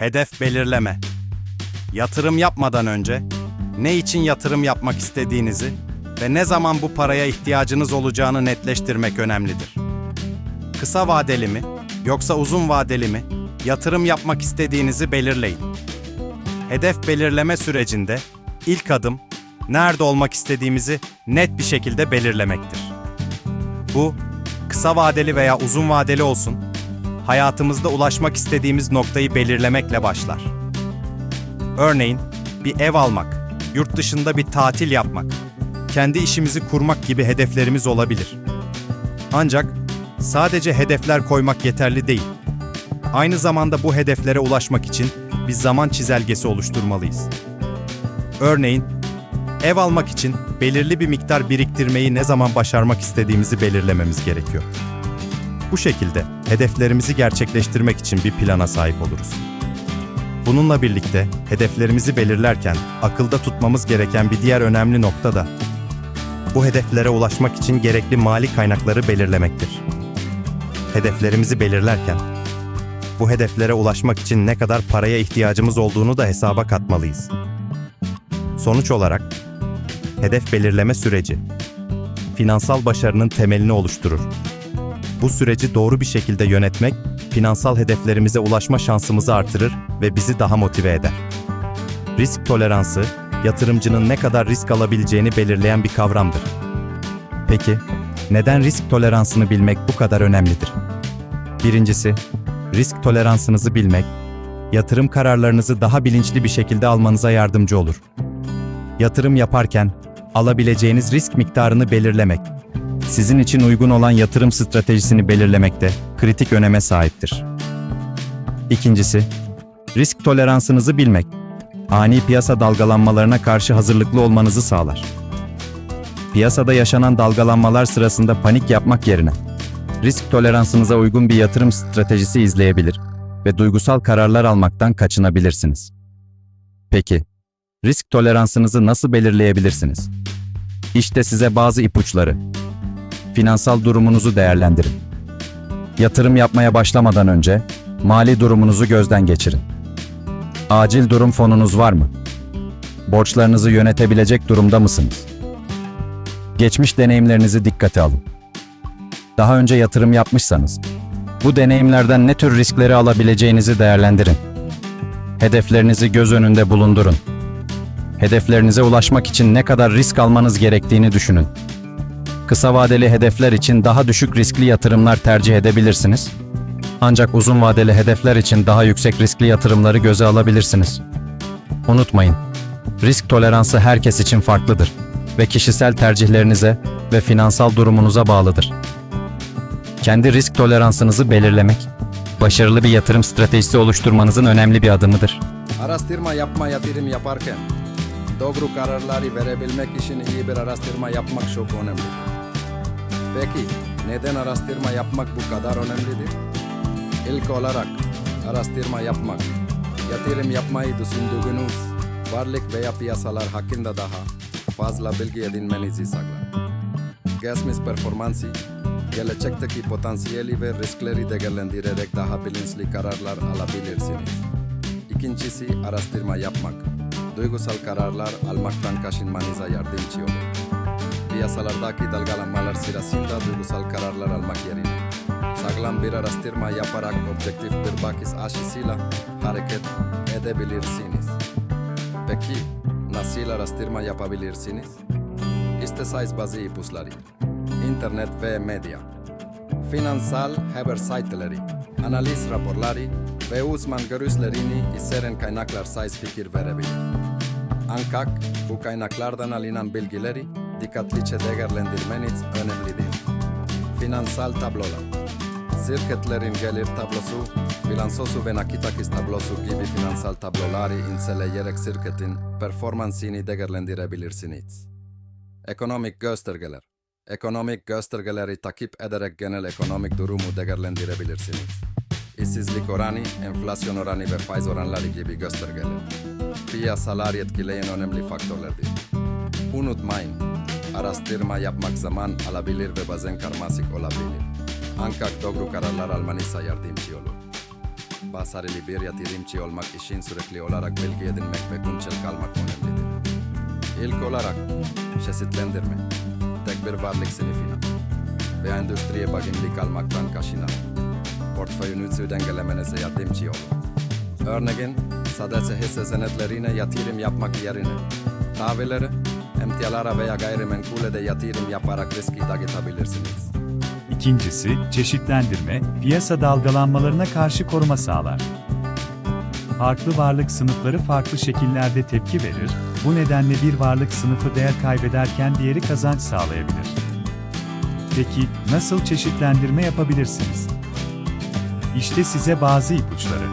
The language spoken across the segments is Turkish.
Hedef belirleme. Yatırım yapmadan önce ne için yatırım yapmak istediğinizi ve ne zaman bu paraya ihtiyacınız olacağını netleştirmek önemlidir. Kısa vadeli mi yoksa uzun vadeli mi yatırım yapmak istediğinizi belirleyin. Hedef belirleme sürecinde ilk adım nerede olmak istediğimizi net bir şekilde belirlemektir. Bu kısa vadeli veya uzun vadeli olsun, hayatımızda ulaşmak istediğimiz noktayı belirlemekle başlar. Örneğin bir ev almak, yurt dışında bir tatil yapmak, kendi işimizi kurmak gibi hedeflerimiz olabilir. Ancak sadece hedefler koymak yeterli değil. Aynı zamanda bu hedeflere ulaşmak için bir zaman çizelgesi oluşturmalıyız. Örneğin ev almak için belirli bir miktar biriktirmeyi ne zaman başarmak istediğimizi belirlememiz gerekiyor. Bu şekilde hedeflerimizi gerçekleştirmek için bir plana sahip oluruz. Bununla birlikte hedeflerimizi belirlerken akılda tutmamız gereken bir diğer önemli nokta da bu hedeflere ulaşmak için gerekli mali kaynakları belirlemektir. Hedeflerimizi belirlerken bu hedeflere ulaşmak için ne kadar paraya ihtiyacımız olduğunu da hesaba katmalıyız. Sonuç olarak hedef belirleme süreci finansal başarının temelini oluşturur. Bu süreci doğru bir şekilde yönetmek finansal hedeflerimize ulaşma şansımızı artırır ve bizi daha motive eder. Risk toleransı, yatırımcının ne kadar risk alabileceğini belirleyen bir kavramdır. Peki, neden risk toleransını bilmek bu kadar önemlidir? Birincisi, risk toleransınızı bilmek, yatırım kararlarınızı daha bilinçli bir şekilde almanıza yardımcı olur. Yatırım yaparken alabileceğiniz risk miktarını belirlemek, sizin için uygun olan yatırım stratejisini belirlemekte kritik öneme sahiptir. İkincisi, risk toleransınızı bilmek, ani piyasa dalgalanmalarına karşı hazırlıklı olmanızı sağlar. Piyasada yaşanan dalgalanmalar sırasında panik yapmak yerine, risk toleransınıza uygun bir yatırım stratejisi izleyebilir ve duygusal kararlar almaktan kaçınabilirsiniz. Peki, risk toleransınızı nasıl belirleyebilirsiniz? İşte size bazı ipuçları. Finansal durumunuzu değerlendirin. Yatırım yapmaya başlamadan önce mali durumunuzu gözden geçirin. Acil durum fonunuz var mı? Borçlarınızı yönetebilecek durumda mısınız? Geçmiş deneyimlerinizi dikkate alın. Daha önce yatırım yapmışsanız, bu deneyimlerden ne tür riskleri alabileceğinizi değerlendirin. Hedeflerinizi göz önünde bulundurun. Hedeflerinize ulaşmak için ne kadar risk almanız gerektiğini düşünün. Kısa vadeli hedefler için daha düşük riskli yatırımlar tercih edebilirsiniz. Ancak uzun vadeli hedefler için daha yüksek riskli yatırımları göze alabilirsiniz. Unutmayın, risk toleransı herkes için farklıdır ve kişisel tercihlerinize ve finansal durumunuza bağlıdır. Kendi risk toleransınızı belirlemek, başarılı bir yatırım stratejisi oluşturmanızın önemli bir adımıdır. Araştırma yapma yatırım yaparken doğru kararları verebilmek için iyi bir araştırma yapmak çok önemlidir. Peki neden araştırma yapmak bu kadar önemlidir? İlk olarak araştırma yapmak, yatırım yapmayı düşündüğünüz varlık veya piyasalar hakkında daha fazla bilgi edinmenizi sağlar. Geçmiş performansı, gelecekteki potansiyeli ve riskleri değerlendirerek daha bilinçli kararlar alabilirsiniz. İkincisi araştırma yapmak. Duygusal kararlar almaktan kaçınmanıza yardımcı olur. Piyasalardaki dalgalanmalar sırasında duygusal kararlar almak yerine sağlam bir araştırma yaparak objektif bir bakış açısıyla hareket edebilirsiniz. Peki nasıl araştırma yapabilirsiniz? İşte sayız bazı ipuçları. İnternet ve medya. Finansal haber siteleri, analiz raporları ve uzman görüşlerini içeren kaynaklar sayız fikir verebilir. Ancak bu kaynaklardan alınan bilgileri dikkatlice değerlendirmeniz önemlidir. Finansal tablolar. Şirketlerin gelir tablosu, bilançosu ve nakit akış tablosu gibi finansal tabloları inceleyerek şirketin performansını değerlendirebilirsiniz. Ekonomik göstergeler. Ekonomik göstergeleri takip ederek genel ekonomik durumu değerlendirebilirsiniz. İşsizlik oranı, enflasyon oranı ve faiz oranları gibi göstergeler. Piyasalar etkileyen önemli faktörlerdir. Unutmayın, araştırma yapmak zaman alabilir ve bazen karmaşık olabilir. Ancak doğru kararlar almanıza yardımcı olur. Başarılı bir yatırımcı olmak için sürekli olarak bilgi edinmek ve güncel kalmak önemlidir. İlk olarak çeşitlendirme, tek bir varlık sınıfına ve endüstriye bağımlı kalmaktan kaçınarak portföyünüzü dengelemenize yardımcı olun. Örneğin, sadece hisse senetlerine yatırım yapmak yerine tahvilleri, emtialara veya gayrimenkule de yatırım yaparak riski dağıtabilirsiniz. İkincisi, çeşitlendirme, piyasa dalgalanmalarına karşı koruma sağlar. Farklı varlık sınıfları farklı şekillerde tepki verir, bu nedenle bir varlık sınıfı değer kaybederken diğeri kazanç sağlayabilir. Peki, nasıl çeşitlendirme yapabilirsiniz? İşte size bazı ipuçları.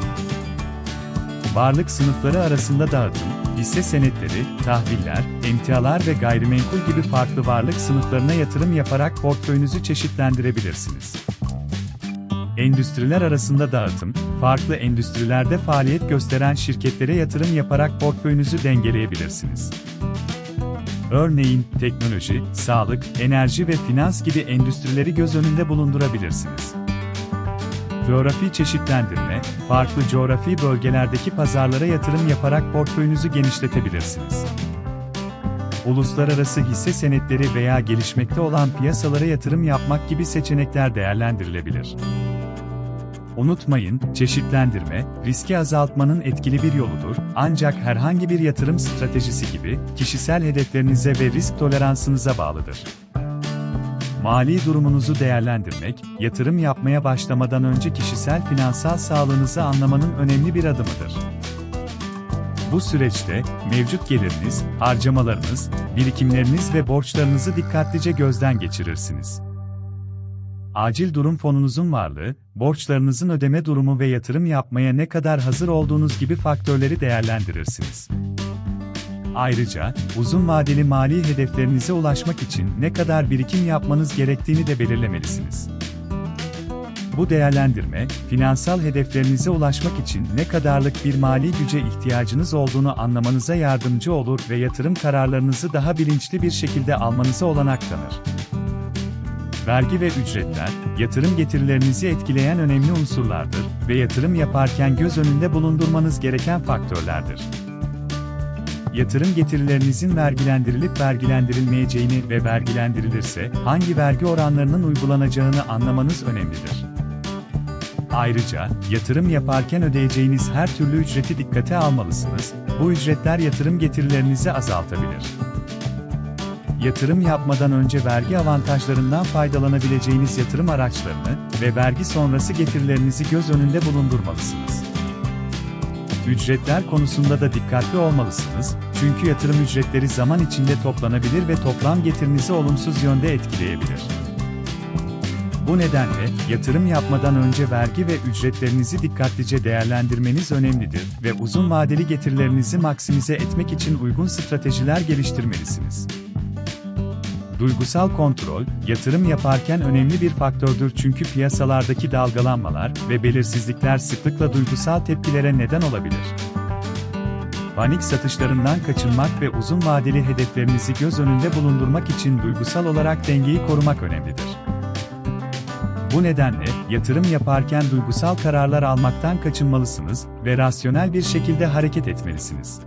Varlık sınıfları arasında dağıtım, hisse senetleri, tahviller, emtialar ve gayrimenkul gibi farklı varlık sınıflarına yatırım yaparak portföyünüzü çeşitlendirebilirsiniz. Endüstriler arasında dağıtım, farklı endüstrilerde faaliyet gösteren şirketlere yatırım yaparak portföyünüzü dengeleyebilirsiniz. Örneğin, teknoloji, sağlık, enerji ve finans gibi endüstrileri göz önünde bulundurabilirsiniz. Coğrafi çeşitlendirme, farklı coğrafi bölgelerdeki pazarlara yatırım yaparak portföyünüzü genişletebilirsiniz. Uluslararası hisse senetleri veya gelişmekte olan piyasalara yatırım yapmak gibi seçenekler değerlendirilebilir. Unutmayın, çeşitlendirme, riski azaltmanın etkili bir yoludur, ancak herhangi bir yatırım stratejisi gibi, kişisel hedeflerinize ve risk toleransınıza bağlıdır. Mali durumunuzu değerlendirmek, yatırım yapmaya başlamadan önce kişisel finansal sağlığınızı anlamanın önemli bir adımıdır. Bu süreçte, mevcut geliriniz, harcamalarınız, birikimleriniz ve borçlarınızı dikkatlice gözden geçirirsiniz. Acil durum fonunuzun varlığı, borçlarınızın ödeme durumu ve yatırım yapmaya ne kadar hazır olduğunuz gibi faktörleri değerlendirirsiniz. Ayrıca, uzun vadeli mali hedeflerinize ulaşmak için ne kadar birikim yapmanız gerektiğini de belirlemelisiniz. Bu değerlendirme, finansal hedeflerinize ulaşmak için ne kadarlık bir mali güce ihtiyacınız olduğunu anlamanıza yardımcı olur ve yatırım kararlarınızı daha bilinçli bir şekilde almanıza olanak tanır. Vergi ve ücretler, yatırım getirilerinizi etkileyen önemli unsurlardır ve yatırım yaparken göz önünde bulundurmanız gereken faktörlerdir yatırım getirilerinizin vergilendirilip vergilendirilmeyeceğini ve vergilendirilirse hangi vergi oranlarının uygulanacağını anlamanız önemlidir. Ayrıca, yatırım yaparken ödeyeceğiniz her türlü ücreti dikkate almalısınız, bu ücretler yatırım getirilerinizi azaltabilir. Yatırım yapmadan önce vergi avantajlarından faydalanabileceğiniz yatırım araçlarını ve vergi sonrası getirilerinizi göz önünde bulundurmalısınız. Ücretler konusunda da dikkatli olmalısınız, çünkü yatırım ücretleri zaman içinde toplanabilir ve toplam getirinizi olumsuz yönde etkileyebilir. Bu nedenle, yatırım yapmadan önce vergi ve ücretlerinizi dikkatlice değerlendirmeniz önemlidir ve uzun vadeli getirilerinizi maksimize etmek için uygun stratejiler geliştirmelisiniz. Duygusal kontrol, yatırım yaparken önemli bir faktördür çünkü piyasalardaki dalgalanmalar ve belirsizlikler sıklıkla duygusal tepkilere neden olabilir. Panik satışlarından kaçınmak ve uzun vadeli hedeflerinizi göz önünde bulundurmak için duygusal olarak dengeyi korumak önemlidir. Bu nedenle, yatırım yaparken duygusal kararlar almaktan kaçınmalısınız ve rasyonel bir şekilde hareket etmelisiniz.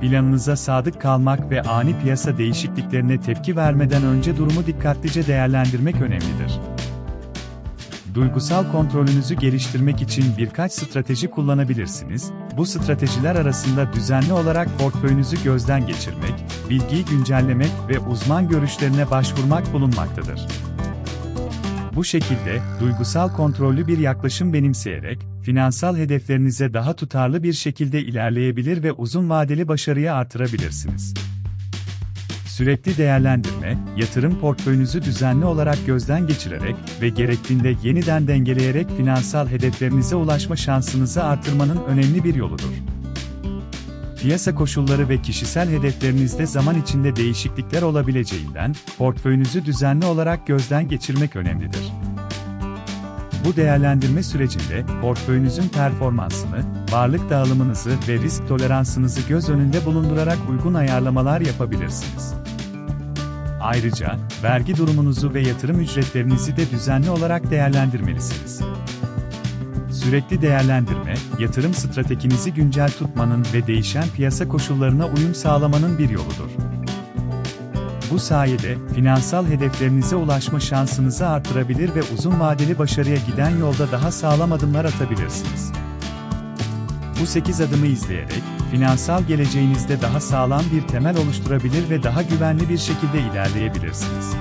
Planınıza sadık kalmak ve ani piyasa değişikliklerine tepki vermeden önce durumu dikkatlice değerlendirmek önemlidir. Duygusal kontrolünüzü geliştirmek için birkaç strateji kullanabilirsiniz. Bu stratejiler arasında düzenli olarak portföyünüzü gözden geçirmek, bilgiyi güncellemek ve uzman görüşlerine başvurmak bulunmaktadır. Bu şekilde, duygusal kontrollü bir yaklaşım benimseyerek, finansal hedeflerinize daha tutarlı bir şekilde ilerleyebilir ve uzun vadeli başarıyı artırabilirsiniz. Sürekli değerlendirme, yatırım portföyünüzü düzenli olarak gözden geçirerek ve gerektiğinde yeniden dengeleyerek finansal hedeflerinize ulaşma şansınızı artırmanın önemli bir yoludur. Piyasa koşulları ve kişisel hedeflerinizde zaman içinde değişiklikler olabileceğinden, portföyünüzü düzenli olarak gözden geçirmek önemlidir. Bu değerlendirme sürecinde portföyünüzün performansını, varlık dağılımınızı ve risk toleransınızı göz önünde bulundurarak uygun ayarlamalar yapabilirsiniz. Ayrıca, vergi durumunuzu ve yatırım ücretlerinizi de düzenli olarak değerlendirmelisiniz. Sürekli değerlendirme, yatırım stratejinizi güncel tutmanın ve değişen piyasa koşullarına uyum sağlamanın bir yoludur. Bu sayede finansal hedeflerinize ulaşma şansınızı artırabilir ve uzun vadeli başarıya giden yolda daha sağlam adımlar atabilirsiniz. Bu 8 adımı izleyerek finansal geleceğinizde daha sağlam bir temel oluşturabilir ve daha güvenli bir şekilde ilerleyebilirsiniz.